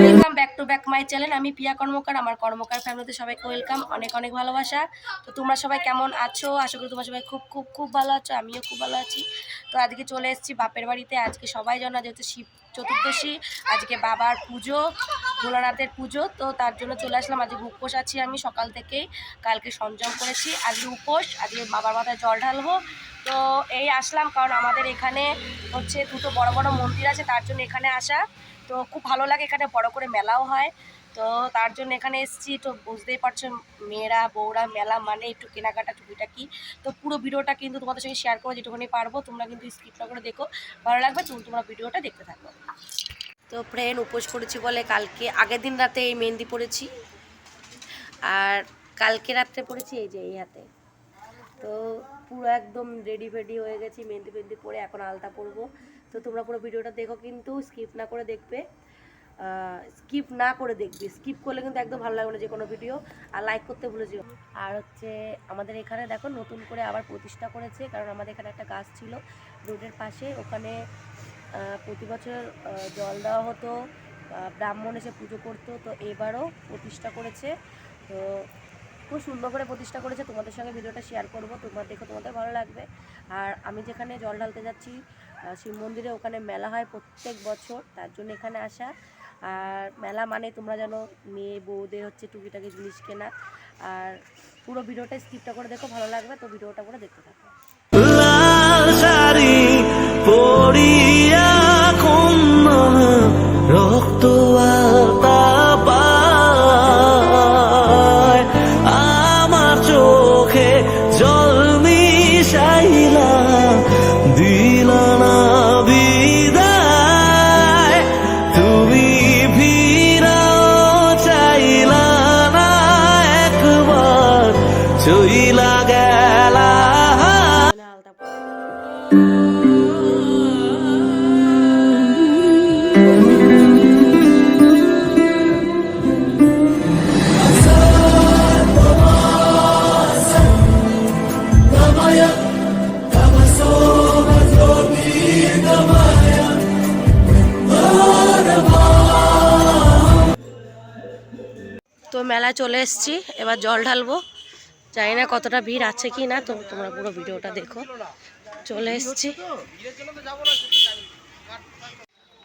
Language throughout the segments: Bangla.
Welcome back to back my channel আমি পিয়া কর্মকার, আমার কর্মকার ফ্যামিলিতে সবাইকে ওয়েলকাম অনেক অনেক ভালোবাসা। তো তোমরা সবাই কেমন আছো? আশা করি তোমরা সবাই খুব খুব খুব ভালো আছো, আমিও খুব ভালো আছি। তো আজকে চলে এসেছি বাপের বাড়িতে। আজকে সবাই জানা যেহেতু শিব চতুর্দশী। আজকে বাবার পুজো, ভোলানাথের পুজো। তো তার জন্য চলে আসলাম। আজকে উপোস আছি আমি সকাল থেকেই। কালকে সংযম করেছি। আজকে উপোস, আজকে বাবার মাথায় জল ঢালবো। তো এই আসলাম কারণ আমাদের এখানে হচ্ছে দুটো বড় বড় মন্দির আছে, তার জন্য এখানে আসা। তো খুব ভালো লাগে এখানে, বড় করে মেলাও হয়। তো তার জন্য এখানে এসেছি। তো বুঝতেই পারছ, মেয়েরা, বউরা, মেলা মানে একটু কেনাকাটা টুকিটাকি। তো পুরো ভিডিওটা কিন্তু তোমাদের সঙ্গে শেয়ার করব, যেটুকুনি পারব, তোমরা কিন্তু স্কিপ না করে দেখো। ভালো লাগবে তুমি তোমরা ভিডিওটা দেখতে থাকো। তো ফ্রেন্ড উপোস করেছি বলে কালকে, আগের দিন রাতে এই মেহেন্দি পড়েছি আর কালকে রাত্রে পড়েছি এই যে এই হাতে। তো পুরো একদম রেডি ফেডি হয়ে গেছি, মেহেন্দি ফেন্দি পরে এখন আলতা পরবো। তো তোমরা পুরো ভিডিওটা দেখো কিন্তু স্কিপ না করে দেখবে। স্কিপ না করে দেখবে। স্কিপ করলে কিন্তু একদম ভালো লাগবে না যে কোনো ভিডিও আর লাইক করতে ভুলে যেও। আর হচ্ছে আমাদের এখানে দেখো নতুন করে আবার প্রতিষ্ঠা করেছে, কারণ আমাদের এখানে একটা গাছ ছিল রোডের পাশে। ওখানে প্রতি বছর জল দেওয়া হতো। ব্রাহ্মণ এসে পুজো করতো। তো এবারও প্রতিষ্ঠা করেছে। তো খুব সুন্দর করে প্রতিষ্ঠা করেছে। তোমাদের সঙ্গে ভিডিওটা শেয়ার করব। তোমার দেখো তোমাদের ভালো লাগবে। আর আমি যেখানে জল ঢালতে যাচ্ছি শিব মন্দিরে ওখানে মেলা হয় প্রত্যেক বছর, তার জন্য এখানে আসা। আর মেলা মানে তোমরা জানো মেয়ে, বউদের হচ্ছে টুকিটাকি জিনিস কেনা। আর পুরো ভিডিওটা স্কিপটা করে দেখো, ভালো লাগবে, তো ভিডিওটা করে দেখতে থাকো। তো মেলা চলে এসছি, এবার জল ঢালবো। জানি না কতটা ভিড় আছে কি না, তো তোমরা পুরো ভিডিওটা দেখো। চলে এসছি।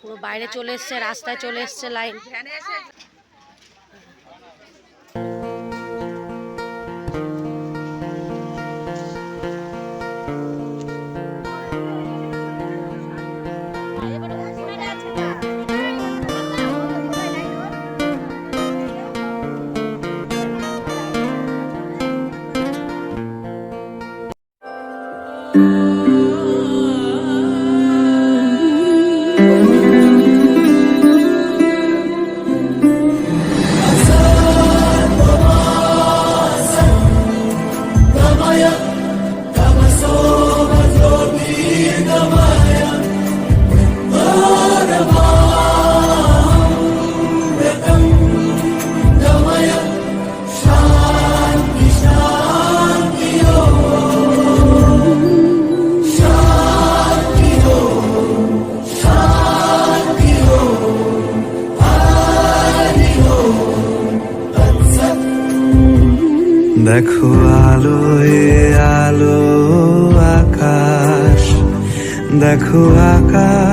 পুরো বাইরে চলে এসছে, রাস্তায় চলে এসছে লাইন। দেখো আলোয় আলো আকাশ দেখো আকাশ।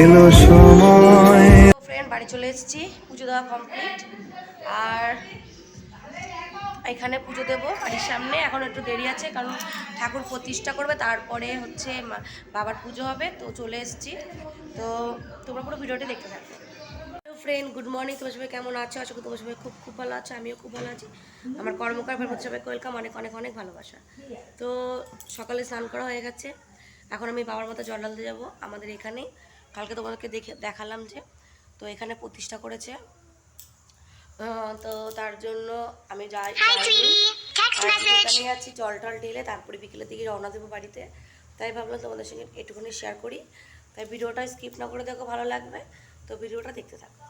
এলো সময়। ফ্রেন্ড বাড়ি চলে এসেছি, পুজো দেওয়া কমপ্লিট আর এখানে পুজো দেবো বাড়ির সামনে। এখন একটু দেরি আছে, কারণ ঠাকুর প্রতিষ্ঠা করবে, তারপরে হচ্ছে বাবার পুজো হবে, তো চলে এসেছি। তো তোমরা পুরো ভিডিওটি দেখতে থাকবে ফ্রেন্ড গুড মর্নিং তোমার সবাই কেমন আছো? আশা করি তোমার সবাই খুব খুব ভালো আছো, আমিও খুব ভালো আছি। আমার কর্মকার সবাইকে ওয়েলকাম অনেক অনেক অনেক ভালোবাসা। তো সকালে স্নান করা হয়ে গেছে। এখন আমি বাবার মতো জল ঢালতে যাব। আমাদের এখানে কালকে তোমাদেরকে দেখে দেখালাম যে তো এখানে প্রতিষ্ঠা করেছে। তো তার জন্য আমি যাই আছি জল টল ঢেলে তারপরে বিকেলের দিকে রওনা দেবো বাড়িতে। তাই ভাবলাম তোমাদের সঙ্গে একটুখানি শেয়ার করি। তাই ভিডিওটা স্কিপ না করে দেখো ভালো লাগবে। তো ভিডিওটা দেখতে থাকো।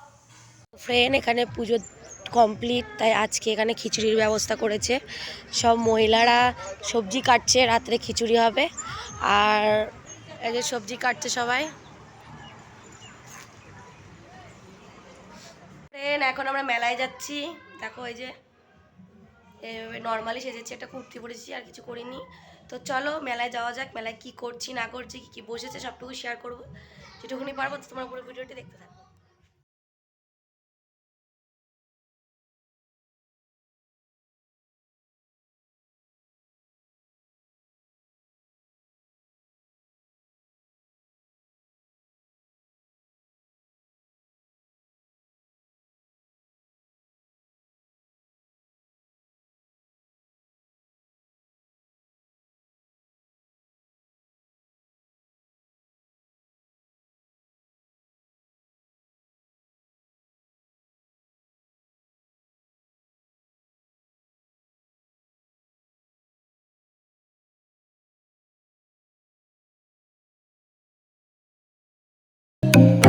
ফ্রেন্ড এখানে পুজো কমপ্লিট তাই আজকে এখানে খিচুড়ির ব্যবস্থা করেছে। সব মহিলারা সবজি কাটছে, রাত্রে খিচুড়ি হবে। আর এই যে সবজি কাটছে সবাই। ফ্রেন্ড এখন আমরা মেলায় যাচ্ছি। দেখো এই যে, এভাবে নর্মালি সেজেছি, একটা কুর্তি পরেছি, আর কিছু করিনি। তো চলো, মেলায় যাওয়া যাক, মেলায় কি করছি, না করছি, কি কি বসেছে, সবটুকু শেয়ার করব। যেটুকুনি পারব, তোমার পুরো ভিডিওটি দেখতে থাকো।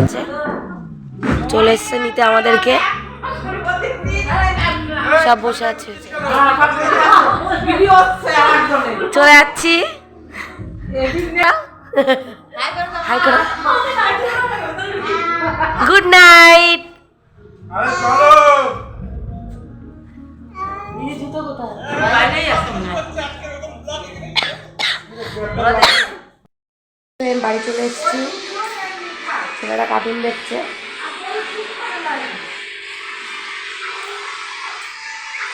আছে। চলে এসছে নিতে আমাদেরকে। সব বসে আছে। চলে যাচ্ছি। হাই করো গুড নাইট বাড়ি চলে এসেছি। ছেলেরা কার্টুন দেখছে।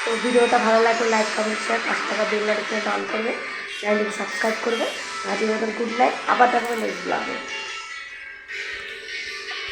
তো ভিডিওটা ভালো লাগলে লাইক কমেন্ট শেয়ার পাঁচ টাকা বেল করে ডান করবে। চ্যানেলটিকে সাবস্ক্রাইব করবে। আজকের মতন গুড নাইট আবার দেখাবে নেক্সট ব্লগে